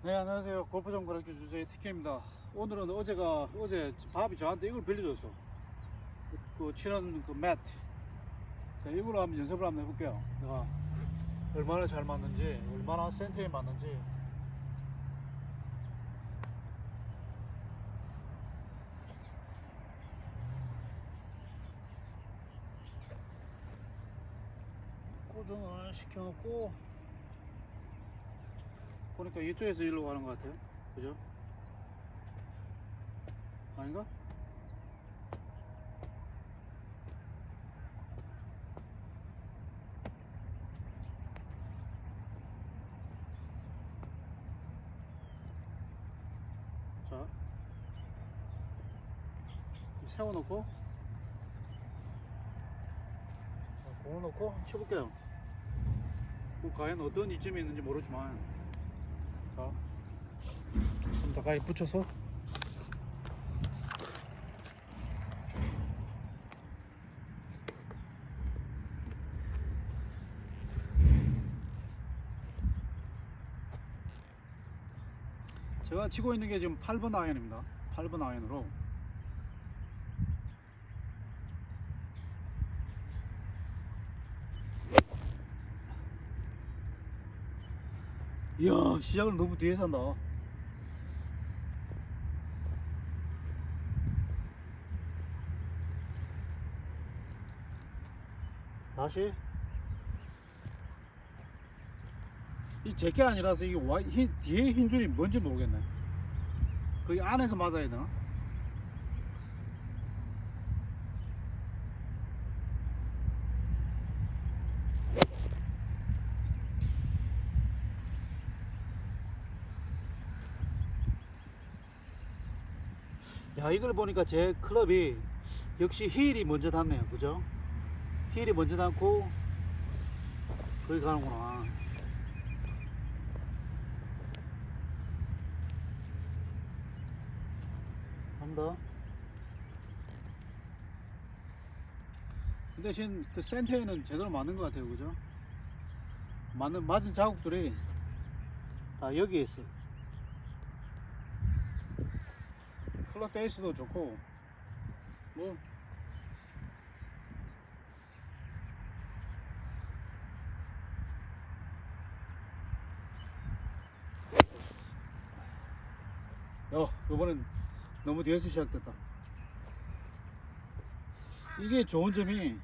네 안녕하세요. 가르쳐 주세요. TK입니다. 오늘은 어제가 어제 밥이 저한테 이걸 빌려줬어. 그 칠한 그 매트 자 이걸로 한번 연습을 한번 해볼게요. 내가 얼마나 잘 맞는지 얼마나 센터에 맞는지. 고정을 시켜놓고 보니까 이쪽에서 일로 가는 것 같아요. 그죠? 아닌가? 자, 세워놓고, 자, 공을 놓고 쳐볼게요. 뭐 과연 어떤 이점이 있는지 모르지만, 자, 좀 가까이 붙여서 제가 치고 있는 게 지금 8번 아이언입니다. 8번 아이언으로 이야 시작을 너무 뒤에서 한다. 다시. 이 제게 아니라서 이게 와, 힘, 뒤에 힘줄이 뭔지 모르겠네. 거기 안에서 맞아야 되나? 야 이걸 보니까 제 클럽이 역시 힐이 먼저 닿네요 그죠? 힐이 먼저 닿고 거기 가는구나 한 더. 그 대신 그 센터에는 제대로 맞는 것 같아요 그죠? 맞는, 맞은 자국들이 다 여기에 있어요 클럽 페이스도 좋고 뭐 어, 요번엔 너무 뒤에서 시작됐다. 이게 좋은 점이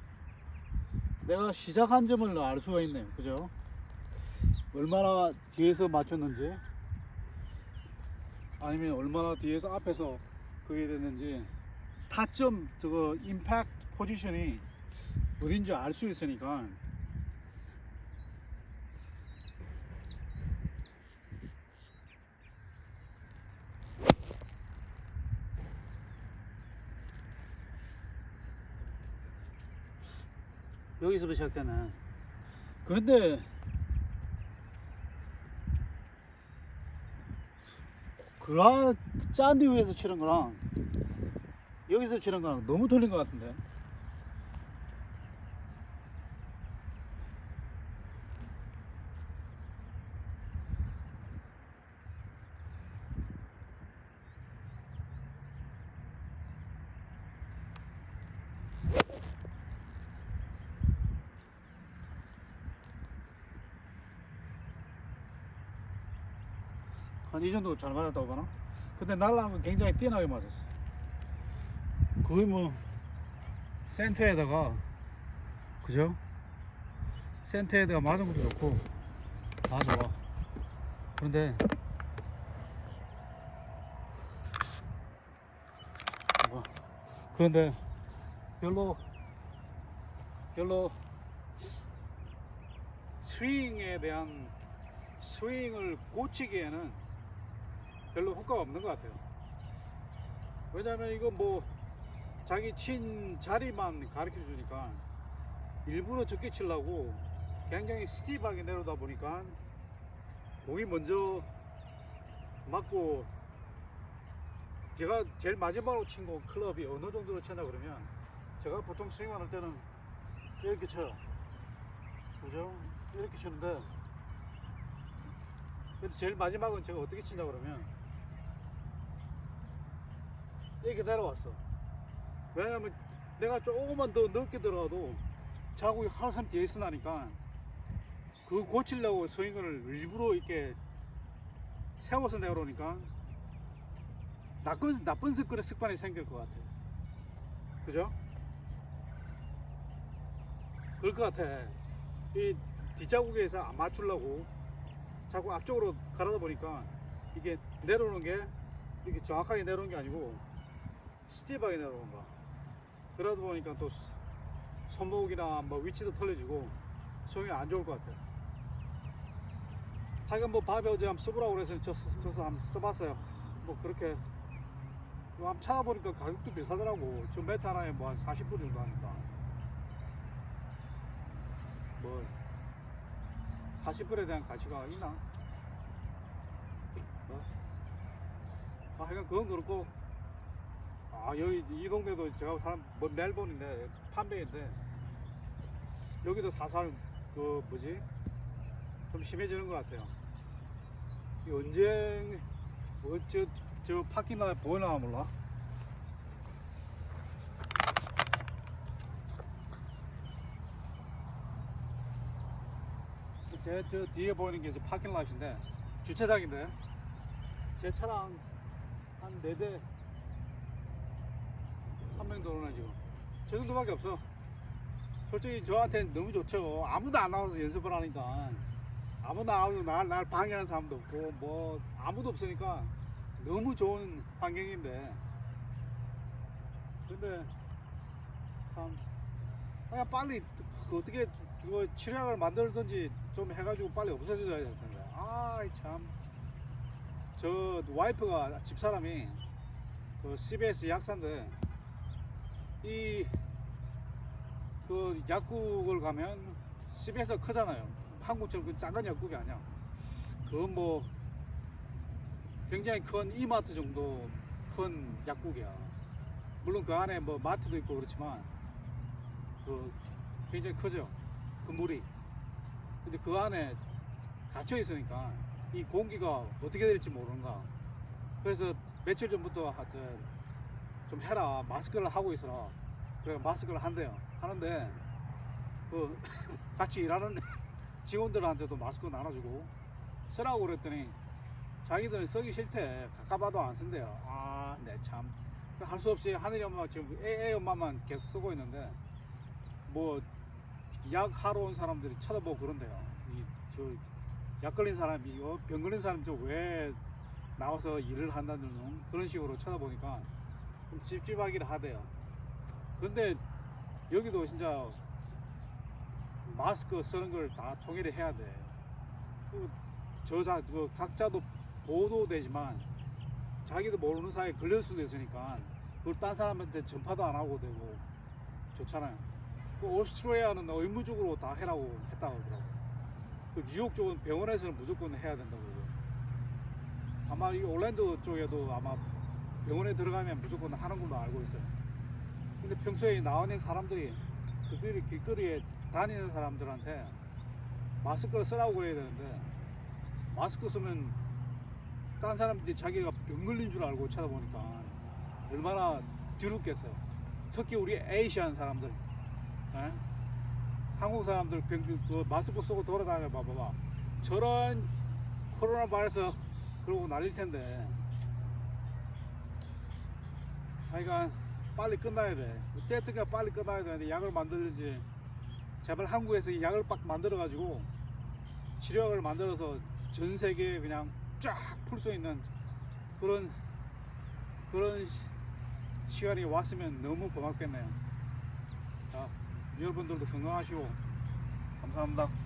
내가 시작한 점을 알 수가 있네요. 그죠? 얼마나 뒤에서 맞췄는지 아니면 얼마나 뒤에서 앞에서 그게 됐는지 타점 저거 임팩트 포지션이 어딘지 알 수 있으니까. 여기서부터 시작되네. 그런데 그라 짠디 위에서 치는 거랑 여기서 치는 거랑 너무 틀린 것 같은데 한 이 정도 잘 맞았다고 하나? 근데 날라면 굉장히 뛰어나게 맞았어. 거의 뭐 센터에다가 그죠? 센터에다가 맞은 것도 좋고 다 좋아. 그런데 뭐, 그런데 별로 별로 스윙에 대한 스윙을 고치기에는 별로 효과가 없는 것 같아요. 왜냐면 이거 뭐 자기 친 자리만 가르쳐 주니까 일부러 적게 치려고 굉장히 스티브하게 내려다 보니까 공이 먼저 맞고 제가 제일 마지막으로 친 거 클럽이 어느 정도로 쳤나 그러면 제가 보통 스윙 할 때는 이렇게 쳐요. 그죠? 이렇게 치는데 근데 제일 마지막은 제가 어떻게 치냐 그러면 이렇게 내려왔어. 왜냐면 내가 조금만 더 넓게 들어가도 자국이 하루삼 뒤에 있으나니까 그 고치려고 스윙을 일부러 이렇게 세워서 내려오니까 나쁜, 나쁜 습관의 습관이 생길 것 같아. 그죠? 그럴 것 같아. 이 뒷자국에서 안 맞추려고 자꾸 앞쪽으로 가려다 보니까 이게 내려오는 게 이게 정확하게 내려오는 게 아니고 내려오는 거야. 그러다 보니까 또 스- 손목이나 뭐 위치도 틀려지고 소용이 안 좋을 것 같아요. 하여간 뭐 밥에 어제 한번 써보라고 그래서 저, 저서 한번 써봤어요. 뭐 그렇게 뭐 한번 찾아보니까 가격도 비싸더라고. 저 메타 하나에 뭐 한 40불 정도 하니까. 뭐 40불에 대한 가치가 있나? 뭐? 아, 하여간 그건 그렇고 아 여기 이 동네도 제가 사람 뭐 멜본인데 판매인데 여기도 사살 그 뭐지 좀 심해지는 것 같아요. 이 언제 뭐저저 저 파킹나 보이나 몰라. 제 저 뒤에 보이는 게 이제 파킹 랏인데 주차장인데 제 차랑 한 네대 한명 들어오나 지금? 저 정도밖에 없어. 솔직히 저한테는 너무 좋죠. 아무도 안 나와서 연습을 하니까. 아무도 안 나와서 날, 날 방해하는 사람도 없고 뭐 아무도 없으니까 너무 좋은 환경인데. 근데 참 그냥 빨리 그 어떻게 그 치료약을 만들든지 좀 해가지고 빨리 없어져야 될 텐데. 아이 참 저 와이프가 집사람이 그 CBS 약사인데 이 그 약국을 가면 CBS가 크잖아요. 한국처럼 그 작은 약국이 아니야. 그건 뭐 굉장히 큰 이마트 정도 큰 약국이야. 물론 그 안에 뭐 마트도 있고 그렇지만 그 굉장히 크죠. 건물이. 근데 그 안에 갇혀 있으니까 이 공기가 어떻게 될지 모르는가. 그래서 며칠 전부터 하여튼 좀 해라. 마스크를 하고 있어라. 그래 마스크를 한대요. 하는데 그 같이 일하는 직원들한테도 마스크 나눠주고 쓰라고 그랬더니 자기들은 쓰기 싫대. 가까봐도 안 쓴대요. 아, 네 참. 할수 없이 하늘이 엄마 지금 애, 애 엄마만 계속 쓰고 있는데 뭐 약 하러 온 사람들이 쳐다보고 그런대요. 이저약 걸린 사람이 어, 병 걸린 사람 저 왜 나와서 일을 한다는 그런 식으로 쳐다보니까 좀 찝찝하기를 하대요. 근데 여기도 진짜 마스크 쓰는 걸 다 통일을 해야 돼. 그 저자 그 각자도 보도 되지만 자기도 모르는 사이에 걸릴 수도 있으니까 그걸 딴 사람한테 전파도 안 하고 되고 좋잖아요. 그 오스트레일리아는 의무적으로 다 해라고 했다고 하더라고. 그 뉴욕 쪽은 병원에서는 무조건 해야 된다고 그러고. 아마 이 올랜도 쪽에도 아마 병원에 들어가면 무조건 하는 걸로 알고 있어요. 근데 평소에 나오는 사람들이 그들이 길거리에 다니는 사람들한테 마스크를 쓰라고 그래야 되는데 마스크 쓰면 딴 사람들이 자기가 병 걸린 줄 알고 쳐다보니까 얼마나 뒤룩겠어요. 특히 우리 에이시안 사람들, 에? 한국 사람들 병, 그 마스크 쓰고 돌아다녀 봐봐봐. 저런 코로나 바이러스 그러고 날릴 텐데. 하여간 빨리 끝나야 돼. 어떻게 빨리 끝나야 되는데 약을 만들지. 제발 한국에서 이 약을 빡 만들어 가지고 치료약을 만들어서 전 세계에 그냥 쫙 풀 수 있는 그런 그런 시- 시간이 왔으면 너무 고맙겠네요. 자, 여러분들도 건강하시고 감사합니다.